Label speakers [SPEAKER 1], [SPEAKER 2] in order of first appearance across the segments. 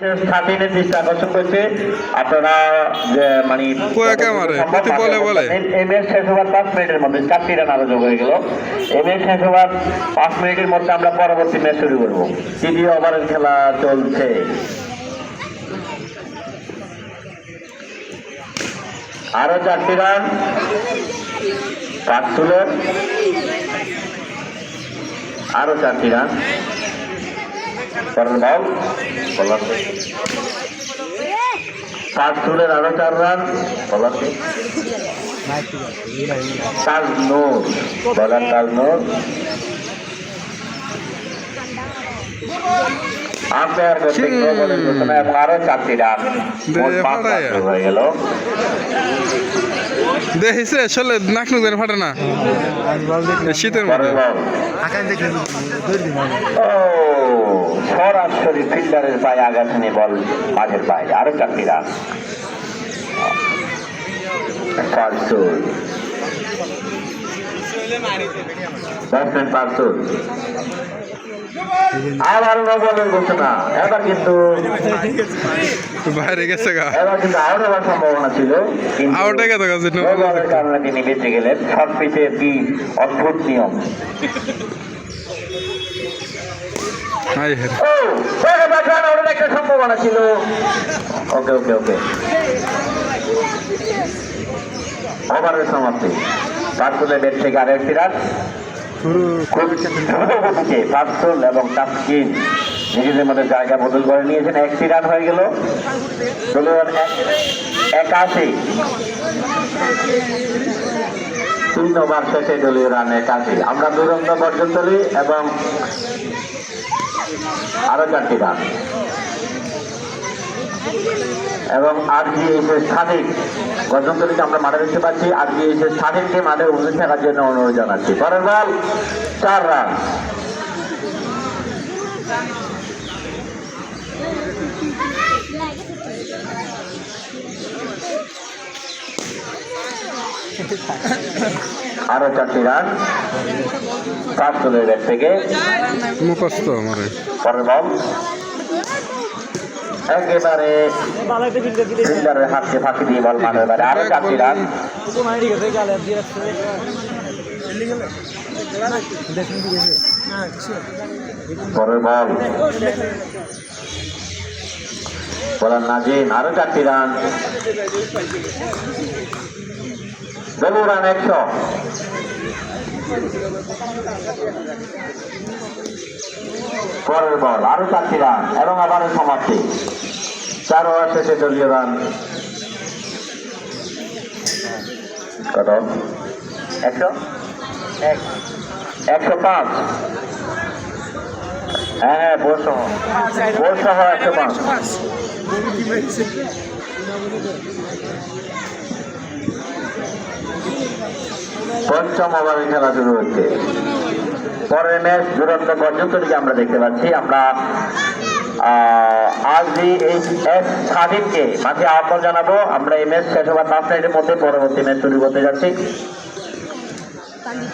[SPEAKER 1] স্থানীয় দৃষ্টি আকর্ষণ করছে। আপনারা মানে
[SPEAKER 2] কয়েকে মারে, প্রতি বলে বলে।
[SPEAKER 1] এম এস শেষ হওয়ার পাঁচ মিনিটের মধ্যে চারটি রান আরও যোগ হয়ে গেল। এম এস শেষ হওয়ার পাঁচ মিনিটের মধ্যে আমরা পরবর্তী ম্যাচ শুরু করব। তৃতীয় ওভারের খেলা চলছে। আরও চারটি রান। পাঁচ আরও চারটি রান। পরের নাম পাঁচ তুলের আরও চার রান বলার তাল নোর বলার তাল নোর আম্পায়ার কর্তৃক no বলের ঘোষণা এবং আরও চারটি রান। মোট পাঁচ রান হয়ে গেল।
[SPEAKER 2] দেখিছে আসলে নাক নুক যেন ফাটে না। শীতের মধ্যে।
[SPEAKER 1] সরাসরি ফিল্ডারের পায়ে আঘাত বল মাঝের পায়ে আরও চারটি রান। ব্যাটসম্যান পাঁচশোল আবার নবলের ঘোষণা এবার কিন্তু
[SPEAKER 2] বাইরে গেছে গা।
[SPEAKER 1] এবার কিন্তু আউট হওয়ার সম্ভাবনা ছিল
[SPEAKER 2] আউট হয়ে গেছে গা,
[SPEAKER 1] no কারণে তিনি বেঁচে গেলেন পিচে কি অদ্ভুত নিয়ম। একটা সম্ভাবনা ছিল। ওকে ওকে ওকে। ওভারের সমাপ্তি। পাঁচশোলের বেড থেকে আরও একটি রান পাঁচশোল এবং তাসকিন নিজেদের মধ্যে জায়গা বদল করে নিয়েছেন। একটি রান হয়ে গেল। দলীয় এক- একাশি। তিন ওভার শেষে দলীয় রান একাশি। আমরা দুরন্ত পর্যন্তলি এবং আরও চারটি রান। এবং আর জি এসে স্থানিক গজন্তরীকে আমরা মাঠে দেখতে পাচ্ছি আর জি এসে স্থানিককে মাঠে উপস্থিত থাকার জন্য অনুরোধ জানাচ্ছি। পরের বল চার রান। আরও চারটি রান। পাঁচ দলের ব্যাট থেকে।
[SPEAKER 2] মুখস্থ আমার।
[SPEAKER 1] পরের বল। একেবারে ফিল্ডারের হাতকে ফাঁকি দিয়ে বল মাঠে এবারে আরও চারটি রান পরের বল। বলার নাজিম, আরও চারটি রান দলীয় রান একশো। পরের বল, আরও চারটি রান এবং আবারও সমাপ্তি। শেষে দলীয় রান কত? একশো? একশো পাঁচ। হ্যাঁ হ্যাঁ সহ। বোর একশো পাঁচ। পঞ্চম ওভারে খেলা শুরু হচ্ছে। পরের ম্যাচ দুরন্ত পর্যন্তটিকে আমরা দেখতে পাচ্ছি। আমরা আরজি এইচ এস স্বাধীনকে মাঝে আহ্বান জানাব। আমরা এই ম্যাচ শেষ হওয়ার পাঁচ মিনিটের মধ্যে পরবর্তী ম্যাচ শুরু করতে যাচ্ছি।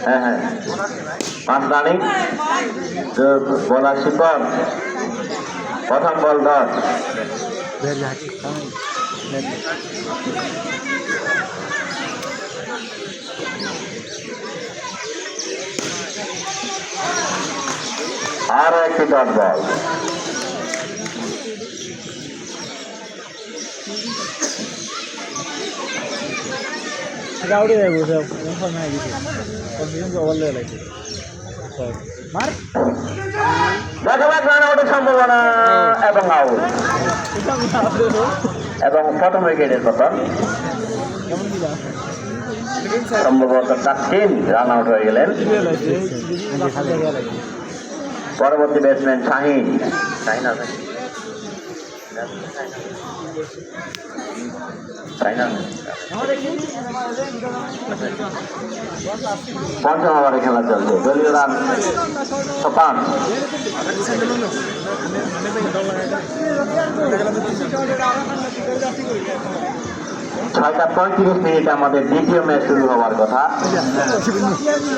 [SPEAKER 1] হ্যাঁ হ্যাঁ। পাঁচ রানিং। বলার শিকর প্রথম বল দশ আরও একটি ডট বল
[SPEAKER 3] গাউডি যাইব সব কনফার্ম হয়ে গেছে। কনফিউশন ওভার লেগে লাগছে মার।
[SPEAKER 1] দেখা রান আউটের সম্ভাবনা এবং আউট। এবং প্রথম উইকেটের পতন সম্ভবত তাসকিন রান আউট হয়ে গেলেন। পরবর্তী ব্যাটসম্যান শাহিন শাহিন। শাহিন আছে? পঞ্চম ওভারে খেলা চলছে দলীয় রান পাঁচ ছয়টা পঁয়ত্রিশ মিনিট আমাদের দ্বিতীয় ম্যাচ শুরু হওয়ার কথা।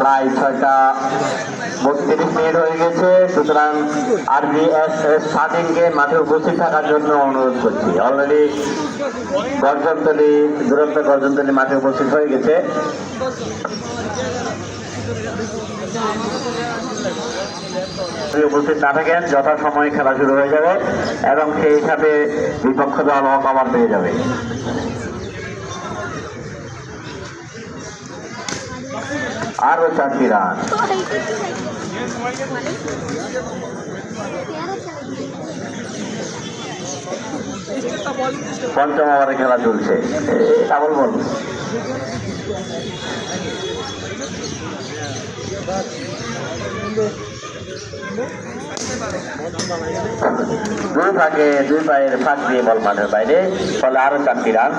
[SPEAKER 1] প্রায় ছয়টা বত্রিশ মিনিট হয়ে গেছে। সুতরাং আর বি এস আরবিএস স্টার্টিংকে মাঠে উপস্থিত থাকার জন্য অনুরোধ করছি। অলরেডি গর্জনতলি, দূরত্ব গর্জনতলি মাঠে উপস্থিত হয়ে গেছে। উপস্থিত না থাকেন, যথাসময়ে খেলা শুরু হয়ে যাবে এবং সেই হিসাবে বিপক্ষ দল অকবার পেয়ে যাবে। আরও চারটি রান পঞ্চম ওভারে খেলা চলছে। দুই ভাগে দুই পায়ের ফাঁক দিয়ে বল মাঠের বাইরে, ফলে আরও চারটি রান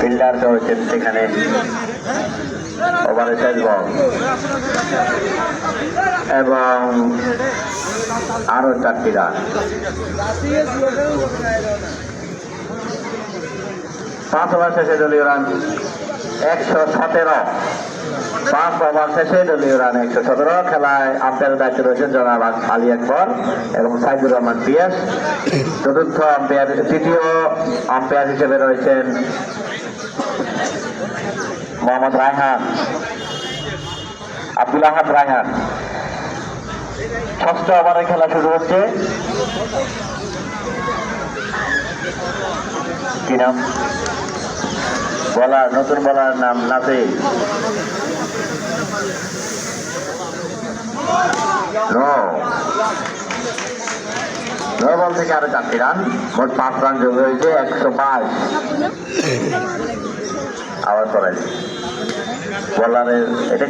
[SPEAKER 1] ফিল্ডার রয়েছেন সেখানে। ওভারে শেষ বল। এবং আরও চারটি রান। পাঁচ ওভার শেষে দলীয় রান। একশো সতেরো। পাঁচ ওভার শেষে দলীয় রান একশো সতেরো খেলায় আম্পায়ারের দায়িত্বে রয়েছেন জনাব আলী আকবর এবং সাইদুর রহমান পিয়াস। চতুর্থ আম্পায়ার তৃতীয় আম্পায়ার হিসেবে রয়েছেন মোহাম্মদ রায়হান। আব্দুল আহাদ রায়হান। ষষ্ঠ ওভারে খেলা শুরু হচ্ছে। কি নাম? বলার নতুন বলার নাম নাসির নো। নো বল থেকে আরও চারটি রান। মোট পাঁচ রান যোগ হয়েছে, একশো পাঁচ। আবার করেন বলারের এটা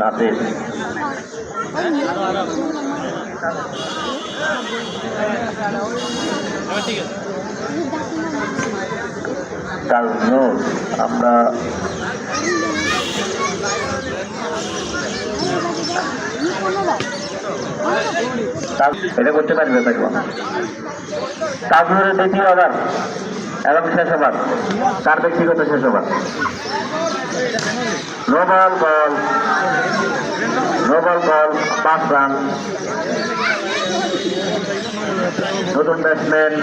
[SPEAKER 1] নাসির তাজনুর আমরা এটা করতে পারবে পারব তাজনুরের দ্বিতীয় ওভার এবং শেষ ওভার তার ব্যক্তিগত শেষ over no ball ball no ball ball পাঁচ রান নতুন ব্যাটসম্যান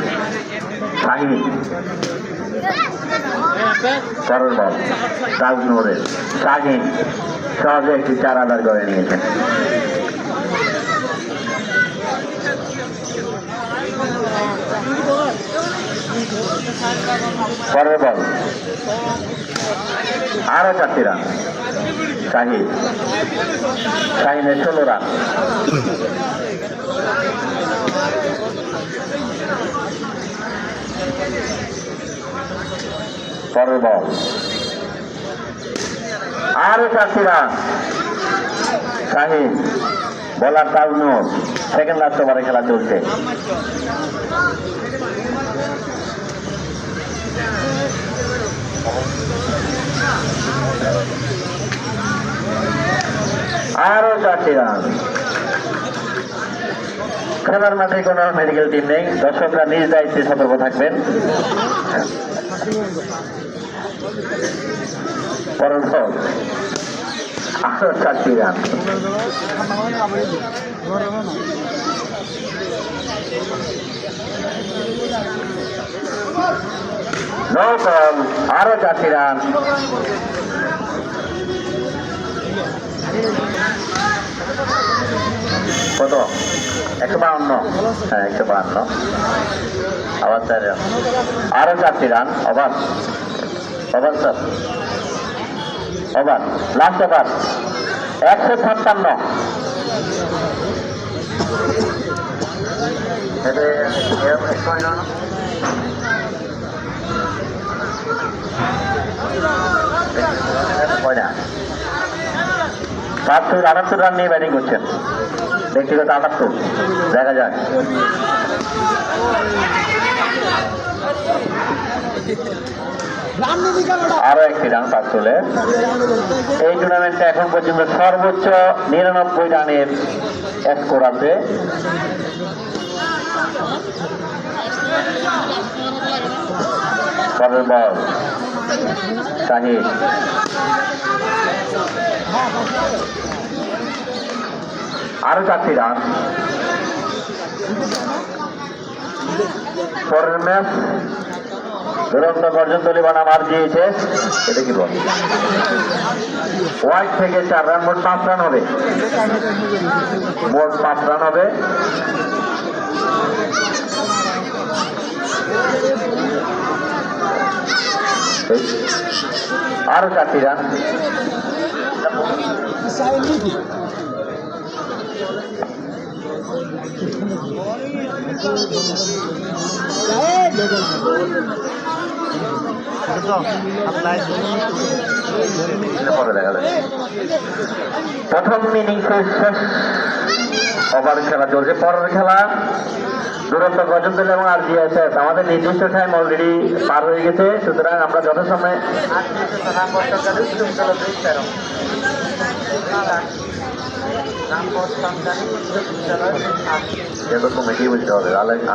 [SPEAKER 1] শাহিন। পরের বল তাজনুরের শাহিন। সহজে একটি চার আদার করে নিয়েছেন। পরের বল। আরও চারটি রান। শাহিন। শাহিনের ষোলো রান। পরের বল আরও রান শাহিন, বলার তাজনুর সেকেন্ড লাস্ট ওভারে খেলা চলছে। আরও চারটি রান খেলার মাঠে কোনো মেডিকেল টিম নেই। দর্শকরা নিজ দায়িত্বে সতর্ক থাকবেন। আরও চারটি রান। কত? একশো বাউন্ন হ্যাঁ একশো বাউন্ন আবার চার আরও চারটি run over over sir. Over last over একশো ছাপ্পান্ন। সাতশো আটাত্তর রান নিয়ে ব্যাটিং করছেন। ব্যক্তিগত আটাত্তর। দেখা যাক। আরও একটি রান পাস তুলে এই টুর্নামেন্টে এখন পর্যন্ত সর্বোচ্চ নিরানব্বই রানের স্কোর আছে। আরও চারটি রান। পরের ম্যাচ দুরন্ত গর্জন তলি বানাম আর দিয়েছে এটা কি বল ওয়াইড থেকে চার রান মোট পাঁচ রান হবে মোট পাঁচ রান হবে আরও চারটি রান যাবে প্রথম ইনিংস শেষ ওভার খেলা চলছে। পরের খেলা দুরন্ত গজন দিল এবং আর জিএসএস আমাদের নির্দিষ্ট টাইম অলরেডি পার হয়ে গেছে। সুতরাং আমরা যথাসময়ে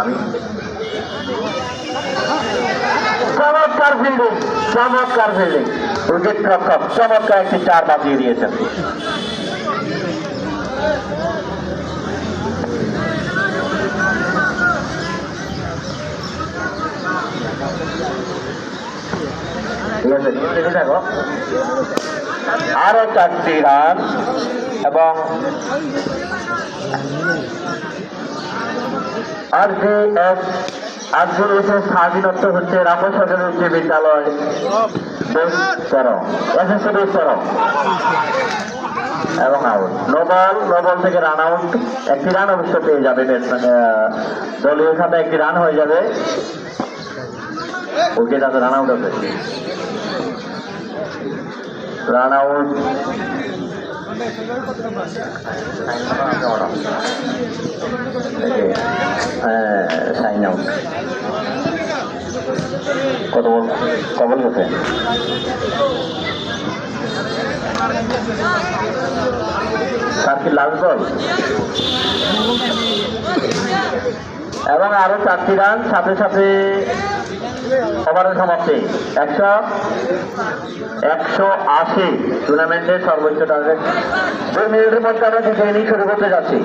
[SPEAKER 1] আমি চমৎকার ফিল্ডিং চমৎকার ফিল্ডিং উইকেট রক্ষক চমৎকার একটি চার বাজিয়ে দিয়েছেন। আরও চারটি রান এবং আর আজকের এসে স্বাধীনত্ব হচ্ছে রামসাগর উচ্চ বিদ্যালয় তেরো এসএসসি তেরো। এবং out no ball no ball থেকে রান আউট একটি রান অবশ্য পেয়ে যাবে আহ, দলীয় খাতে একটি রান হয়ে যাবে। উইকেট আছে রান আউট আছে। রান আউট সাইন আউট কত বল কবল গেছে তার কি লাস্ট বল এবং আরও চারটি রান, সাথে সাথে ওভারের সমাপ্তি। একশো একশো আশি টুর্নামেন্টের সর্বোচ্চ টার্গেট দুই মিনিটের মধ্যে আমরা দ্বিতীয় ইনিংস শুরু করতে যাচ্ছি।